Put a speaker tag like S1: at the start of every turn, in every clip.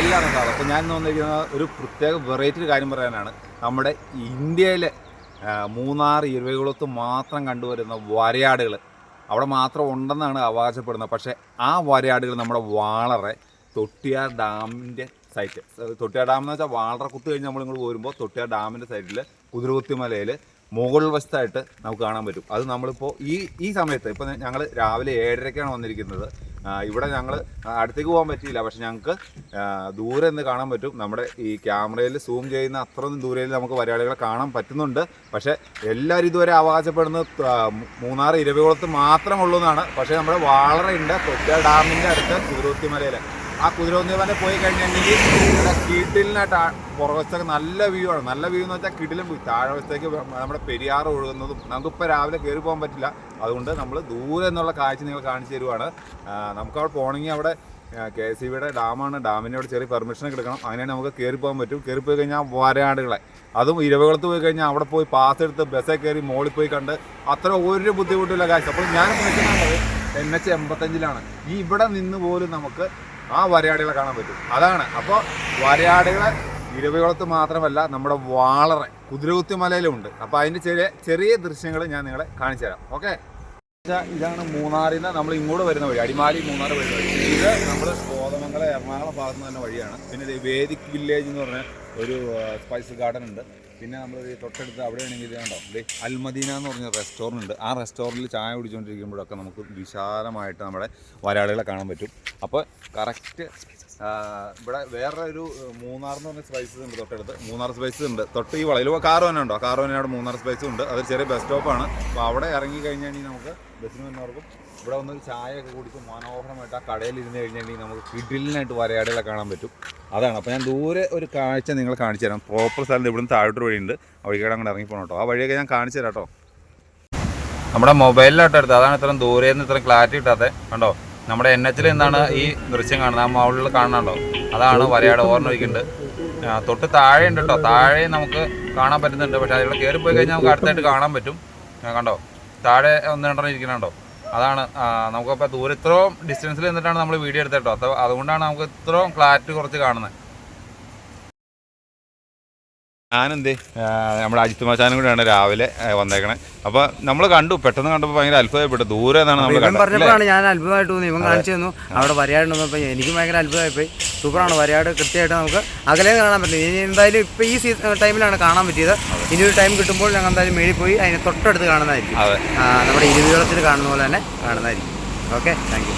S1: എല്ലാവർക്കും ഉണ്ടാവും അപ്പോൾ ഞാൻ വന്നിരിക്കുന്ന ഒരു പ്രത്യേക വെറൈറ്റി കാര്യം പറയാനാണ്. നമ്മുടെ ഇന്ത്യയിലെ മൂന്നാർ ഇരുവകുളത്ത് മാത്രം കണ്ടുവരുന്ന വരയാടുകൾ അവിടെ മാത്രം ഉണ്ടെന്നാണ് അവകാശപ്പെടുന്നത്. പക്ഷേ ആ വരയാടുകൾ നമ്മുടെ വാളറെ തൊട്ടിയാർ ഡാമിന്റെ സൈറ്റ് തൊട്ടിയാർ ഡാം എന്ന് വെച്ചാൽ വാളറ കുത്ത് കഴിഞ്ഞ് നമ്മളിങ്ങോട്ട് പോരുമ്പോൾ തൊട്ടിയാർ ഡാമിന്റെ സൈഡിൽ കുതിരകുത്തി മുകൾ വശത്തായിട്ട് നമുക്ക് കാണാൻ പറ്റും. അത് നമ്മളിപ്പോൾ ഈ ഈ സമയത്ത് ഇപ്പോൾ ഞങ്ങൾ രാവിലെ ഏഴരയ്ക്കാണ് വന്നിരിക്കുന്നത്. ഇവിടെ ഞങ്ങൾ അടുത്തേക്ക് പോകാൻ പറ്റിയില്ല. പക്ഷെ ഞങ്ങൾക്ക് ദൂരെ നിന്ന് കാണാൻ പറ്റും. നമ്മുടെ ഈ ക്യാമറയിൽ സൂം ചെയ്യുന്ന അത്രയൊന്നും ദൂരയിൽ നമുക്ക് വരയാളികളെ കാണാൻ പറ്റുന്നുണ്ട്. പക്ഷേ എല്ലാവരും ഇതുവരെ അവകാശപ്പെടുന്നത് മൂന്നാർ ഇരവികുളത്ത് മാത്രമുള്ളൂ എന്നാണ്. പക്ഷേ നമ്മുടെ വാളറയുണ്ട് തൊറ്റ ഡാമിന്റെ അടുത്ത് കുതിരൂത്തി മലയിൽ ആ മല പോയി കഴിഞ്ഞിട്ടുണ്ടെങ്കിൽ ഇവിടെ കീട്ടിലിനായിട്ട് പുറവശത്തൊക്കെ നല്ല വ്യൂ ആണ്. നല്ല വ്യൂ എന്ന് വെച്ചാൽ കിടിലും വ്യൂ താഴെ വശത്തേക്ക് നമ്മുടെ പെരിയാർ ഒഴുകുന്നതും നമുക്കിപ്പോൾ രാവിലെ കയറി പോകാൻ പറ്റില്ല. അതുകൊണ്ട് നമ്മൾ ദൂരെ നിന്നുള്ള കാഴ്ച നിങ്ങൾ കാണിച്ചു തരുവാണ്. നമുക്കവിടെ പോകണമെങ്കിൽ അവിടെ കെ എസ് ബിയുടെ ഡാമാണ്. ഡാമിന്റെ അവിടെ ചെറിയ പെർമിഷൻ എടുക്കണം. അങ്ങനെയാണ് നമുക്ക് കയറി പോകാൻ പറ്റും. കയറി പോയി കഴിഞ്ഞാൽ വരയാടുകളെ. അതും ഇരവകുളത്ത് പോയി കഴിഞ്ഞാൽ അവിടെ പോയി പാസ് എടുത്ത് ബസ്സേ കയറി മോളിൽ പോയി കണ്ട് അത്ര ഒരു ബുദ്ധിമുട്ടില്ല കാഴ്ച അപ്പോൾ ഞാൻ എൻ എച്ച് എൺപത്തഞ്ചിലാണ്. ഈ ഇവിടെ നിന്ന് പോലും നമുക്ക് ആ വരയാടുകളെ കാണാൻ പറ്റും. അതാണ്. അപ്പോൾ വരയാടുകളെ ഇരവികുളത്ത് മാത്രമല്ല നമ്മുടെ വാളറെ കുതിരകുത്തി മലയിലും ഉണ്ട് അപ്പോൾ അതിന്റെ ചെറിയ ചെറിയ ദൃശ്യങ്ങൾ ഞാൻ നിങ്ങളെ കാണിച്ചു തരാം. ഓക്കെ? ഇതാണ് മൂന്നാറിൽ നിന്ന് നമ്മൾ ഇങ്ങോട്ട് വരുന്ന വഴി അടിമാലി മൂന്നാർ വരുന്ന വഴി. ഇത് നമ്മൾ കോതമംഗലം എറണാകുളം ഭാഗത്ത് നിന്ന് തന്നെ വഴിയാണ്. പിന്നെ വേദിക് വില്ലേജ് എന്ന് പറഞ്ഞ ഒരു സ്പൈസ് ഗാർഡൻ ഉണ്ട്. പിന്നെ നമ്മൾ ഈ തൊട്ടടുത്ത് അവിടെ ആണെങ്കിൽ കണ്ടോ? അൽമദീന എന്ന് പറഞ്ഞ റെസ്റ്റോറന്റ് ഉണ്ട്. ആ റെസ്റ്റോറന്റിൽ ചായ കുടിച്ചുകൊണ്ടിരിക്കുമ്പോഴൊക്കെ നമുക്ക് വിശാലമായിട്ട് നമ്മുടെ വരാളികളെ കാണാൻ പറ്റും. അപ്പോൾ കറക്റ്റ് ഇവിടെ വേറെ ഒരു മൂന്നാർ എന്ന് പറഞ്ഞ സ്പൈസസ് ഉണ്ട് തൊട്ടടുത്ത്. മൂന്നാർ സ്പൈസസ് ഉണ്ട്. തൊട്ട് ഈ വളയിൽ കാർ തന്നെ ഉണ്ടോ? കാർ തന്നെ അവിടെ മൂന്നാർ സ്പൈസും ഉണ്ട്. അതൊരു ചെറിയ ബസ് സ്റ്റോപ്പാണ് അപ്പോൾ അവിടെ ഇറങ്ങി കഴിഞ്ഞാൽ നമുക്ക് ബസ്സിന് വരുന്നവർക്കും ഇവിടെ വന്ന് ചായ ചായയൊക്കെ കുടിച്ച് മനോഹരമായിട്ട് ആ കടയിൽ ഇരുന്ന് കഴിഞ്ഞിട്ടുണ്ടെങ്കിൽ നമുക്ക് കിഡിലിനായിട്ട് വരയാടുകളെ കാണാൻ പറ്റും. അതാണ്. അപ്പോൾ ഞാൻ ദൂരെ ഒരു കാഴ്ച നിങ്ങൾ കാണിച്ചു തരാം. പ്രോപ്പർ സ്ഥലത്ത് ഇവിടുന്ന് താഴോട്ട് വഴിയുണ്ട്. വഴിക്കടെ അങ്ങോട്ട് ഇറങ്ങി പോകണം കേട്ടോ ആ വഴിയൊക്കെ ഞാൻ കാണിച്ചു തരാം കേട്ടോ നമ്മുടെ മൊബൈലിലോട്ട് എടുത്തത്. അതാണ് ഇത്രയും ദൂരെ നിന്ന് ഇത്രയും ക്ലാരിറ്റി കിട്ടാതെ കണ്ടോ? നമ്മുടെ എൻ എച്ചിൽ നിന്നാണ് ഈ ദൃശ്യം കാണുന്നത്. ആ മുകളിൽ കാണുന്നുണ്ടോ അതാണ് വരയാട് ഓർമ്മയ്ക്കുണ്ട് തൊട്ട് താഴെ ഉണ്ട് കേട്ടോ താഴെ നമുക്ക് കാണാൻ പറ്റുന്നുണ്ട്. പക്ഷേ അതിലൂടെ കയറി പോയി കഴിഞ്ഞാൽ നമുക്ക് അടുത്തായിട്ട് കാണാൻ പറ്റും. കണ്ടോ? താഴെ ഒന്ന് രണ്ടെണ്ണം ഇരിക്കുന്നുണ്ടോ അതാണ് നമുക്കപ്പോൾ ദൂരെ ഇത്രയും ഡിസ്റ്റൻസിൽ നിന്നിട്ടാണ് നമ്മൾ വീഡിയോ എടുത്തത് കേട്ടോ. അപ്പോൾ അതുകൊണ്ടാണ് നമുക്ക് ഇത്രയും ക്ലാരിറ്റി കുറച്ച് കാണുന്നത്. ഞാനെന്തേ നമ്മുടെ അജിത് മച്ചാനും കൂടെയാണ് രാവിലെ വന്നേക്കണേ. അപ്പോൾ നമ്മൾ കണ്ടു പെട്ടെന്ന് കണ്ടപ്പോൾ ഭയങ്കര അത്ഭുതപ്പെട്ടു ദൂരെ നമ്മൾ?
S2: പറഞ്ഞപ്പോഴാണ് ഞാൻ അത്ഭുതമായിട്ട് തോന്നി ഇവൻ കാണിച്ചു തന്നു അവിടെ വരയാടുണ്ടെന്നപ്പോൾ എനിക്കും ഭയങ്കര അത്ഭുതമായിപ്പോയി. സൂപ്പറാണ് വരയാട് കൃത്യമായിട്ട് നമുക്ക് അകലെ കാണാൻ പറ്റില്ല ഇനി എന്തായാലും ഇപ്പൊ ഈ സീസൺ ടൈമിലാണ് കാണാൻ പറ്റിയത്. ഇനി ഒരു ടൈം കിട്ടുമ്പോൾ ഞങ്ങൾ എന്തായാലും മേളിൽ പോയി അതിന് തൊട്ടടുത്ത് കാണുന്നതായിരിക്കും. നമ്മുടെ ഇരുവിളത്തിൽ കാണുന്ന പോലെ തന്നെ കാണുന്നതായിരിക്കും. ഓക്കെ താങ്ക് യു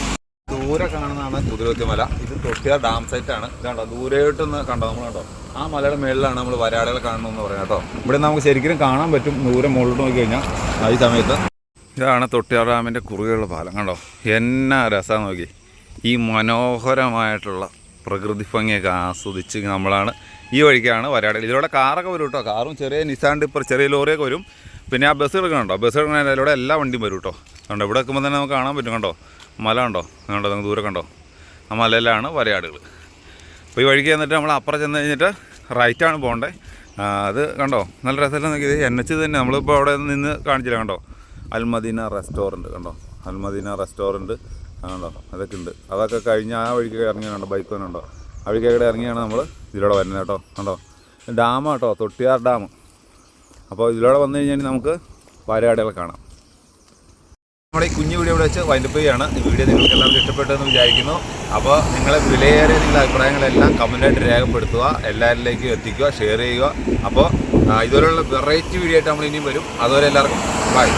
S1: ദൂരെ കാണുന്നതാണ് കുതിരവത്തി മല ഇത് തൊട്ടിയ ഡാം സൈറ്റ് ആണ്. കണ്ടോ? ദൂരെയായിട്ടൊന്ന് കണ്ടോ നമ്മൾ കണ്ടോ? ആ മലയുടെ മേളിലാണ് നമ്മൾ വരാടുകളെ കാണണമെന്ന് പറയാം കേട്ടോ. ഇവിടെ നമുക്ക് ശരിക്കും കാണാൻ പറ്റും. ദൂരെ മുകളിലോട്ട് നോക്കി കഴിഞ്ഞാൽ ഈ സമയത്ത്. ഇതാണ് തൊട്ടിയാർ ഡാമിന്റെ കുറുകെയുള്ള പാലം. കണ്ടോ? എന്നാ രസം നോക്കി. ഈ മനോഹരമായിട്ടുള്ള പ്രകൃതി ഭംഗിയൊക്കെ ആസ്വദിച്ച് നമ്മളാണ് ഈ വഴിക്കാണ് വരാടയിൽ ഇതിലൂടെ കാറൊക്കെ വരും കേട്ടോ. കാറും ചെറിയ നിസാൻ ഡിപ്പർ ചെറിയ ലോറിയൊക്കെ വരും. പിന്നെ ആ ബസ് എടുക്കണുണ്ടോ? ബസ് എടുക്കണ അതിലൂടെ എല്ലാ വണ്ടിയും വരും കേട്ടോ. അതുകൊണ്ട് ഇവിടെ വെക്കുമ്പോൾ തന്നെ നമുക്ക് കാണാൻ പറ്റും കണ്ടോ? മല കണ്ടോ? കണ്ടോ? നമുക്ക് ദൂരെ കണ്ടോ? ആ മലയിലാണ് വരയാടുകൾ. അപ്പോൾ ഈ വഴിക്ക് ചെന്നിട്ട് നമ്മൾ അപ്പുറം ചെന്ന് കഴിഞ്ഞിട്ട് റൈറ്റാണ് പോകേണ്ടത് അത് കണ്ടോ? നല്ല രസമല്ല നോക്കിയത് എൻ എച്ച് തന്നെ. നമ്മളിപ്പോൾ അവിടെ നിന്ന് കാണിച്ചില്ല കണ്ടോ? അൽമദീന റെസ്റ്റോറന്റ് കണ്ടോ? അൽമദീന റെസ്റ്റോറന്റ് കണ്ടോ അതൊക്കെ ഉണ്ട്. അതൊക്കെ കഴിഞ്ഞ് ആ വഴിക്ക് ഇറങ്ങിയാണോ ബൈക്ക് വന്നുണ്ടോ ആ വഴിക്കൊക്കെ ഇറങ്ങിയാണ് നമ്മൾ ഇതിലൂടെ വരുന്നത് കേട്ടോ. കണ്ടോ? കേട്ടോ തൊട്ടിയാർ ഡാം. അപ്പോൾ ഇതിലൂടെ വന്നു കഴിഞ്ഞാൽ നമുക്ക് വരയാടുകളെ കാണാം. നമ്മുടെ ഈ കുഞ്ഞു വീഡിയോ ഇവിടെ വെച്ച് വൈൻഡപ്പ് ചെയ്യുകയാണ്. ഈ വീഡിയോ നിങ്ങൾക്ക് എല്ലാവർക്കും ഇഷ്ടപ്പെട്ടെന്ന് വിചാരിക്കുന്നു. അപ്പോൾ നിങ്ങളെ വിലയേറിയ നിങ്ങളുടെ അഭിപ്രായങ്ങളെല്ലാം കമന്റായിട്ട് രേഖപ്പെടുത്തുക. എല്ലാവരിലേക്കും എത്തിക്കുക ഷെയർ ചെയ്യുക. അപ്പോൾ ഇതുപോലെയുള്ള വെറൈറ്റി വീഡിയോ ആയിട്ട് നമ്മൾ ഇനിയും വരും. അതുപോലെ എല്ലാവർക്കും ബൈ